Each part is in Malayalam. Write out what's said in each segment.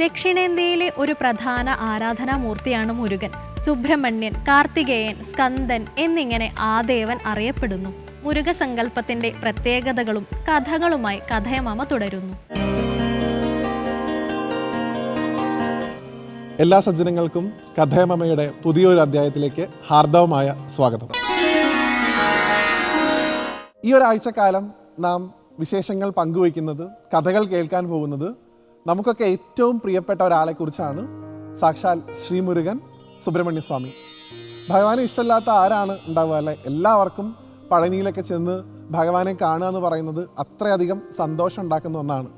ദക്ഷിണേന്ത്യയിലെ ഒരു പ്രധാന ആരാധനാമൂർത്തിയാണ് മുരുകൻ. സുബ്രഹ്മണ്യൻ കാർത്തികേയൻ സ്കന്ദൻ എന്നിങ്ങനെ ആ ദേവൻ അറിയപ്പെടുന്നു. മുരുകസങ്കല്പത്തിന്റെ പ്രത്യേകതകളും കഥകളുമായി കഥയമാമ തുടരുന്നു. എല്ലാ സജ്ജനങ്ങൾക്കും കഥയമമ്മയുടെ പുതിയൊരു അധ്യായത്തിലേക്ക് ഹാർദവമായ സ്വാഗതം. ഈ ഒരാഴ്ചക്കാലം നാം വിശേഷങ്ങൾ പങ്കുവയ്ക്കുന്നത് കഥകൾ കേൾക്കാൻ പോകുന്നത് നമുക്കൊക്കെ ഏറ്റവും പ്രിയപ്പെട്ട ഒരാളെക്കുറിച്ചാണ് സാക്ഷാൽ ശ്രീമുരുകൻ സുബ്രഹ്മണ്യ സ്വാമി ഭഗവാനെ ഇഷ്ടമില്ലാത്ത ആരാണ് ഉണ്ടാവുക? അല്ലെ എല്ലാവർക്കും പഴനിയിലൊക്കെ ചെന്ന് ഭഗവാനെ കാണുക എന്ന് പറയുന്നത് അത്രയധികം സന്തോഷം ഉണ്ടാക്കുന്ന ഒന്നാണ്.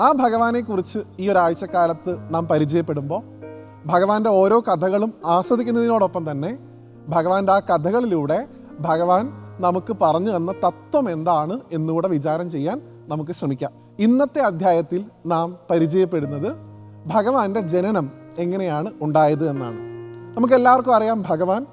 ആ ഭഗവാനെക്കുറിച്ച് ഈ ഒരാഴ്ചക്കാലത്ത് നാം പരിചയപ്പെടുമ്പോൾ ഭഗവാന്റെ ഓരോ കഥകളും ആസ്വദിക്കുന്നതിനോടൊപ്പം തന്നെ ഭഗവാന്റെ ആ കഥകളിലൂടെ ഭഗവാൻ നമുക്ക് പറഞ്ഞു തന്ന തത്വം എന്താണ് എന്നുകൂടെ വിചാരം ചെയ്യാൻ നമുക്ക് ശ്രമിക്കാം. ഇന്നത്തെ അധ്യായത്തിൽ നാം പരിചയപ്പെടുന്നത് ഭഗവാന്റെ ജനനം എങ്ങനെയാണ് ഉണ്ടായത് എന്നാണ്. നമുക്ക് എല്ലാവർക്കും അറിയാം ഭഗവാൻ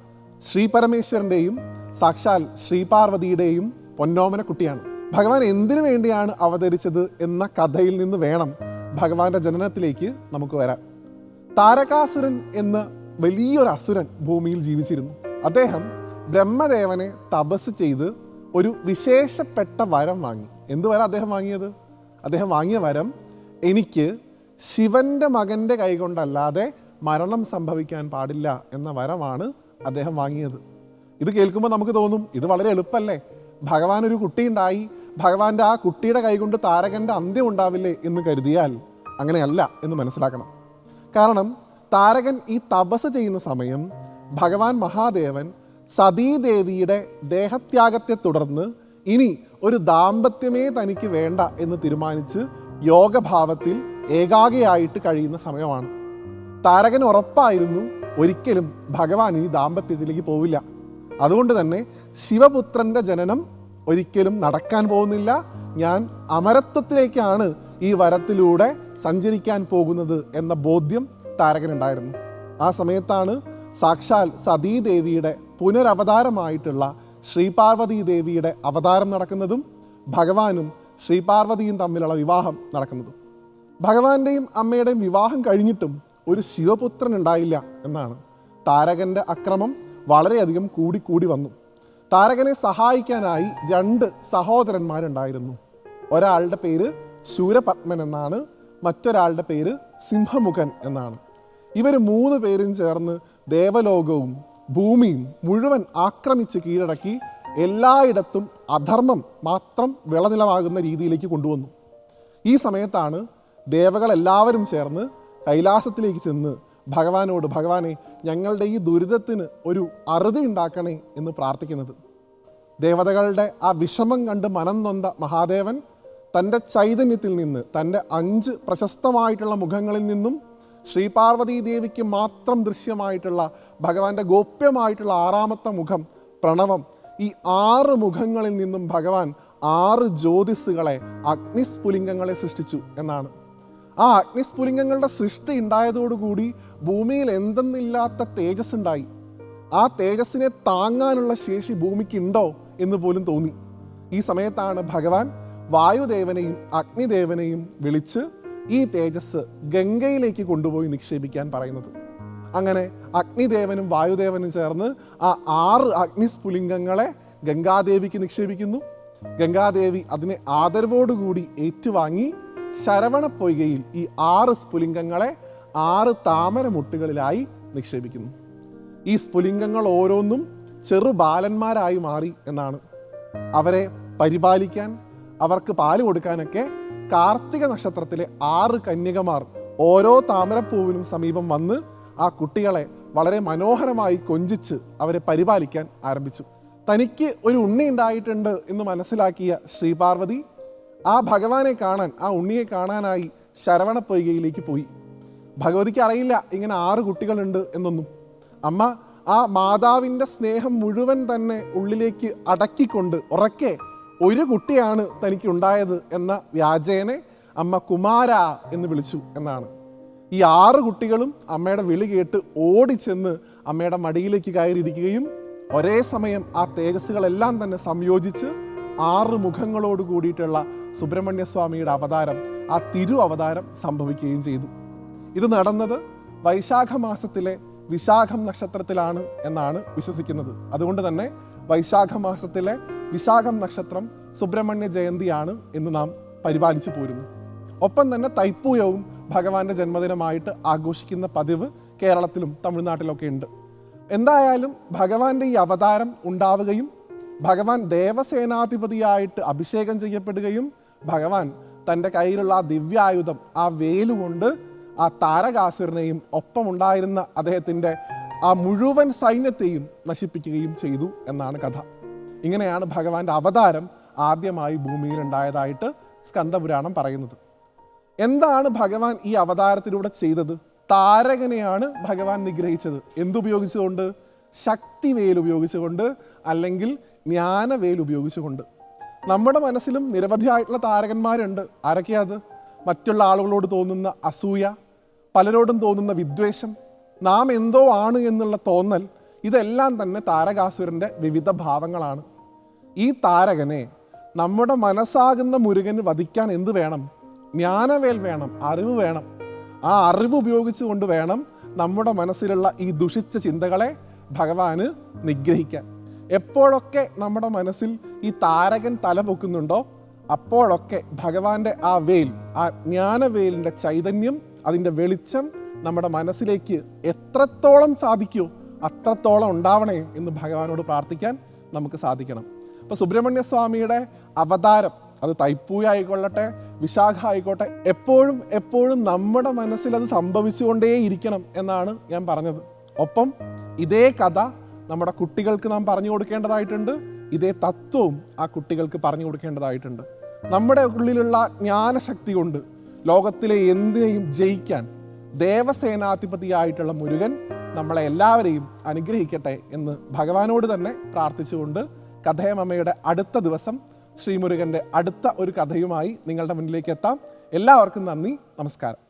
ശ്രീ പരമേശ്വരന്റെയും സാക്ഷാൽ ശ്രീപാർവതിയുടെയും പൊന്നോമന കുട്ടിയാണ്. ഭഗവാൻ എന്തിനു വേണ്ടിയാണ് അവതരിച്ചത് എന്ന കഥയിൽ നിന്ന് വേണം ഭഗവാന്റെ ജനനത്തിലേക്ക് നമുക്ക് വരാൻ. താരകാസുരൻ എന്ന വലിയൊരു അസുരൻ ഭൂമിയിൽ ജീവിച്ചിരുന്നു. അദ്ദേഹം ബ്രഹ്മദേവനെ തപസ് ചെയ്ത് ഒരു വിശേഷപ്പെട്ട വരം വാങ്ങി. എന്ത് വരം അദ്ദേഹം വാങ്ങിയത്? അദ്ദേഹം വാങ്ങിയ വരം എനിക്ക് ശിവന്റെ മകന്റെ കൈകൊണ്ടല്ലാതെ മരണം സംഭവിക്കാൻ പാടില്ല എന്ന വരമാണ് അദ്ദേഹം വാങ്ങിയത്. ഇത് കേൾക്കുമ്പോൾ നമുക്ക് തോന്നും ഇത് വളരെ എളുപ്പമല്ലേ ഭഗവാൻ ഒരു കുട്ടി ഉണ്ടായി ഭഗവാന്റെ ആ കുട്ടിയുടെ കൈകൊണ്ട് താരകന്റെ അന്ത്യം ഉണ്ടാവില്ലേ എന്ന് കരുതിയാൽ അങ്ങനെയല്ല എന്ന് മനസ്സിലാക്കണം. കാരണം താരകൻ ഈ തപസ് ചെയ്യുന്ന സമയം ഭഗവാൻ മഹാദേവൻ സതീദേവിയുടെ ദേഹത്യാഗത്തെ തുടർന്ന് ഇനി ഒരു ദാമ്പത്യമേ തനിക്ക് വേണ്ട എന്ന് തീരുമാനിച്ച് യോഗഭാവത്തിൽ ഏകാഗയായിട്ട് കഴിയുന്ന സമയമാണ്. താരകൻ ഉറപ്പായിരുന്നു ഒരിക്കലും ഭഗവാൻ ഇനി ദാമ്പത്യത്തിലേക്ക് പോവില്ല. അതുകൊണ്ട് തന്നെ ശിവപുത്രന്റെ ജനനം ഒരിക്കലും നടക്കാൻ പോകുന്നില്ല. ഞാൻ അമരത്വത്തിലേക്കാണ് ഈ വരത്തിലൂടെ സഞ്ചരിക്കാൻ പോകുന്നത് എന്ന ബോധ്യം താരകനുണ്ടായിരുന്നു. ആ സമയത്താണ് സാക്ഷാൽ സതീദേവിയുടെ പുനരവതാരമായിട്ടുള്ള ശ്രീപാർവതി ദേവിയുടെ അവതാരം നടക്കുന്നതും ഭഗവാനും ശ്രീപാർവതിയും തമ്മിലുള്ള വിവാഹം നടക്കുന്നതും. ഭഗവാന്റെയും അമ്മയുടെയും വിവാഹം കഴിഞ്ഞിട്ടും ഒരു ശിവപുത്രൻ ഉണ്ടായില്ല എന്നാണ്. താരകന്റെ അക്രമം വളരെയധികം കൂടിക്കൂടി വന്നു. താരകനെ സഹായിക്കാനായി രണ്ട് സഹോദരന്മാരുണ്ടായിരുന്നു. ഒരാളുടെ പേര് ശൂരപത്മൻ എന്നാണ് മറ്റൊരാളുടെ പേര് സിംഹമുഖൻ എന്നാണ്. ഇവർ മൂന്ന് പേരും ചേർന്ന് ദേവലോകവും ഭൂമിയും മുഴുവൻ ആക്രമിച്ച് കീഴടക്കി എല്ലായിടത്തും അധർമ്മം മാത്രം വിളനിലമാകുന്ന രീതിയിലേക്ക് കൊണ്ടുവന്നു. ഈ സമയത്താണ് ദേവകൾ എല്ലാവരും ചേർന്ന് കൈലാസത്തിലേക്ക് ചെന്ന് ഭഗവാനോട് ഭഗവാനെ ഞങ്ങളുടെ ഈ ദുരിതത്തിന് ഒരു അറുതി ഉണ്ടാക്കണേ എന്ന് പ്രാർത്ഥിക്കുന്നത്. ദേവതകളുടെ ആ വിഷമം കണ്ട് മനം നൊന്ത മഹാദേവൻ തന്റെ ചൈതന്യത്തിൽ നിന്ന് തന്റെ അഞ്ച് പ്രശസ്തമായിട്ടുള്ള മുഖങ്ങളിൽ നിന്നും ശ്രീപാർവതി ദേവിക്ക് മാത്രം ദൃശ്യമായിട്ടുള്ള ഭഗവാന്റെ ഗോപ്യമായിട്ടുള്ള ആറാമത്തെ മുഖം പ്രണവം ഈ ആറ് മുഖങ്ങളിൽ നിന്നും ഭഗവാൻ ആറ് ജ്യോതിസ്സുകളെ അഗ്നിസ്ഫുലിംഗങ്ങളെ സൃഷ്ടിച്ചു എന്നാണ്. ആ അഗ്നിസ്ഫുലിംഗങ്ങളുടെ സൃഷ്ടി ഉണ്ടായതോടുകൂടി ഭൂമിയിൽ എന്തെന്നില്ലാത്ത തേജസ് ഉണ്ടായി ആ തേജസ്സിനെ താങ്ങാനുള്ള ശേഷി ഭൂമിക്ക് ഉണ്ടോ എന്ന് പോലും തോന്നി. ഈ സമയത്താണ് ഭഗവാൻ വായുദേവനെയും അഗ്നിദേവനെയും വിളിച്ച് ഈ തേജസ് ഗംഗയിലേക്ക് കൊണ്ടുപോയി നിക്ഷേപിക്കാൻ പറയുന്നത്. അങ്ങനെ അഗ്നിദേവനും വായുദേവനും ചേർന്ന് ആ ആറ് അഗ്നിസ്ഫുലിംഗങ്ങളെ ഗംഗാദേവിക്ക് നിക്ഷേപിക്കുന്നു. ഗംഗാദേവി അതിനെ ആദരവോടുകൂടി ഏറ്റുവാങ്ങി ശരവണ പൊയ്കയിൽ ഈ ആറ് സ്ഫുലിംഗങ്ങളെ ആറ് താമരമുട്ടുകളിലായി നിക്ഷേപിക്കുന്നു. ഈ സ്ഫുലിംഗങ്ങൾ ഓരോന്നും ചെറു ബാലന്മാരായി മാറി എന്നാണ്. അവരെ പരിപാലിക്കാൻ അവർക്ക് പാൽ കൊടുക്കാനൊക്കെ കാർത്തിക നക്ഷത്രത്തിലെ ആറ് കന്യകമാർ ഓരോ താമരപ്പൂവിനും സമീപം വന്ന് ആ കുട്ടികളെ വളരെ മനോഹരമായി കൊഞ്ചിച്ച് അവരെ പരിപാലിക്കാൻ ആരംഭിച്ചു. തനിക്ക് ഒരു ഉണ്ണി ഉണ്ടായിട്ടുണ്ട് എന്ന് മനസ്സിലാക്കിയ ശ്രീപാർവതി ആ ഭഗവാനെ കാണാൻ ആ ഉണ്ണിയെ കാണാനായി ശരവണ പൊയ്കയിലേക്ക് പോയി. ഭഗവതിക്ക് അറിയില്ല ഇങ്ങനെ ആറ് കുട്ടികളുണ്ട് എന്നൊന്നും. അമ്മ ആ മാതാവിന്റെ സ്നേഹം മുഴുവൻ തന്നെ ഉള്ളിലേക്ക് അടക്കിക്കൊണ്ട് ഉറക്കെ ഒരു കുട്ടിയാണ് തനിക്കുണ്ടായത് എന്ന വ്യാജേനെ അമ്മ കുമാര എന്ന് വിളിച്ചു എന്നാണ്. ഈ ആറ് കുട്ടികളും അമ്മയുടെ വിളി കേട്ട് ഓടിച്ചെന്ന് അമ്മയുടെ മടിയിലേക്ക് കയറിയിരിക്കുകയും ഒരേ സമയം ആ തേജസ്സുകളെല്ലാം തന്നെ സംയോജിച്ച് ആറ് മുഖങ്ങളോട് കൂടിയിട്ടുള്ള സുബ്രഹ്മണ്യ സ്വാമിയുടെ അവതാരം ആ തിരു അവതാരം സംഭവിക്കുകയും ചെയ്തു. ഇത് നടന്നത് വൈശാഖ മാസത്തിലെ വിശാഖം നക്ഷത്രത്തിലാണ് എന്നാണ് വിശ്വസിക്കുന്നത്. അതുകൊണ്ട് തന്നെ വൈശാഖ മാസത്തിലെ വിശാഖം നക്ഷത്രം സുബ്രഹ്മണ്യ ജയന്തിയാണ് എന്ന് നാം പരിപാലിച്ചു പോരുന്നു. ഒപ്പം തന്നെ തൈപ്പൂയവും ഭഗവാന്റെ ജന്മദിനമായിട്ട് ആഘോഷിക്കുന്ന പതിവ് കേരളത്തിലും തമിഴ്നാട്ടിലൊക്കെ ഉണ്ട്. എന്തായാലും ഭഗവാന്റെ ഈ അവതാരം ഉണ്ടാവുകയും ഭഗവാൻ ദേവസേനാധിപതിയായിട്ട് അഭിഷേകം ചെയ്യപ്പെടുകയും ഭഗവാൻ തന്റെ കയ്യിലുള്ള ആ ദിവ്യായുധം ആ വേലുകൊണ്ട് ആ താരകാസുരനെയും ഒപ്പമുണ്ടായിരുന്ന അദ്ദേഹത്തിന്റെ ആ മുഴുവൻ സൈന്യത്തെയും നശിപ്പിക്കുകയും ചെയ്തു എന്നാണ് കഥ. ഇങ്ങനെയാണ് ഭഗവാന്റെ അവതാരം ആദ്യമായി ഭൂമിയിൽ ഉണ്ടായതായിട്ട് സ്കന്ദപുരാണം പറയുന്നത്. എന്താണ് ഭഗവാൻ ഈ അവതാരത്തിലൂടെ ചെയ്തത്? താരകനെയാണ് ഭഗവാൻ നിഗ്രഹിച്ചത്. എന്തുപയോഗിച്ചുകൊണ്ട് ശക്തി വേൽ ഉപയോഗിച്ചുകൊണ്ട് അല്ലെങ്കിൽ ജ്ഞാനവേൽ ഉപയോഗിച്ചുകൊണ്ട്. നമ്മുടെ മനസ്സിലും നിരവധിയായിട്ടുള്ള താരകന്മാരുണ്ട്. ആരൊക്കെയാ അത്? മറ്റുള്ള ആളുകളോട് തോന്നുന്ന അസൂയ പലരോടും തോന്നുന്ന വിദ്വേഷം നാം എന്തോ ആണ് എന്നുള്ള തോന്നൽ ഇതെല്ലാം തന്നെ താരകാസുരന്റെ വിവിധ ഭാവങ്ങളാണ്. ഈ താരകനെ നമ്മുടെ മനസ്സാകുന്ന മുരുകന് വധിക്കാൻ എന്ത് വേണം? ജ്ഞാനവേൽ വേണം അറിവ് വേണം. ആ അറിവ് ഉപയോഗിച്ചുകൊണ്ട് വേണം നമ്മുടെ മനസ്സിലുള്ള ഈ ദുഷിച്ച ചിന്തകളെ ഭഗവാന് നിഗ്രഹിക്കാൻ. എപ്പോഴൊക്കെ നമ്മുടെ മനസ്സിൽ ഈ താരകൻ തല പൊക്കുന്നുണ്ടോ അപ്പോഴൊക്കെ ഭഗവാന്റെ ആ വേൽ ആ ജ്ഞാനവേലിന്റെ ചൈതന്യം അതിന്റെ വെളിച്ചം നമ്മുടെ മനസ്സിലേക്ക് എത്രത്തോളം സാധിക്കുമോ അത്രത്തോളം ഉണ്ടാവണേ എന്ന് ഭഗവാനോട് പ്രാർത്ഥിക്കാൻ നമുക്ക് സാധിക്കണം. അപ്പോൾ സുബ്രഹ്മണ്യ സ്വാമിയുടെ അവതാരം അത് തൈപ്പൂയ ആയിക്കൊള്ളട്ടെ വിശാഖ ആയിക്കോട്ടെ എപ്പോഴും എപ്പോഴും നമ്മുടെ മനസ്സിൽ അത് സംഭവിച്ചുകൊണ്ടേ ഇരിക്കണം എന്നാണ് ഞാൻ പറഞ്ഞത്. ഒപ്പം ഇതേ കഥ നമ്മുടെ കുട്ടികൾക്ക് നാം പറഞ്ഞു കൊടുക്കേണ്ടതായിട്ടുണ്ട്. ഇതേ തത്വവും ആ കുട്ടികൾക്ക് പറഞ്ഞു കൊടുക്കേണ്ടതായിട്ടുണ്ട്. നമ്മുടെ ഉള്ളിലുള്ള ജ്ഞാനശക്തി കൊണ്ട് ലോകത്തിലെ എന്തിനേയും ജയിക്കാൻ ദേവസേനാധിപതിയായിട്ടുള്ള മുരുകൻ നമ്മളെ എല്ലാവരെയും അനുഗ്രഹിക്കട്ടെ എന്ന് ഭഗവാനോട് തന്നെ പ്രാർത്ഥിച്ചുകൊണ്ട് കഥയമമ്മയുടെ അടുത്ത ദിവസം ശ്രീമുരുകന്റെ അടുത്ത ഒരു കഥയുമായി നിങ്ങളുടെ മുന്നിലേക്ക് എത്താം. എല്ലാവർക്കും നന്ദി. നമസ്കാരം.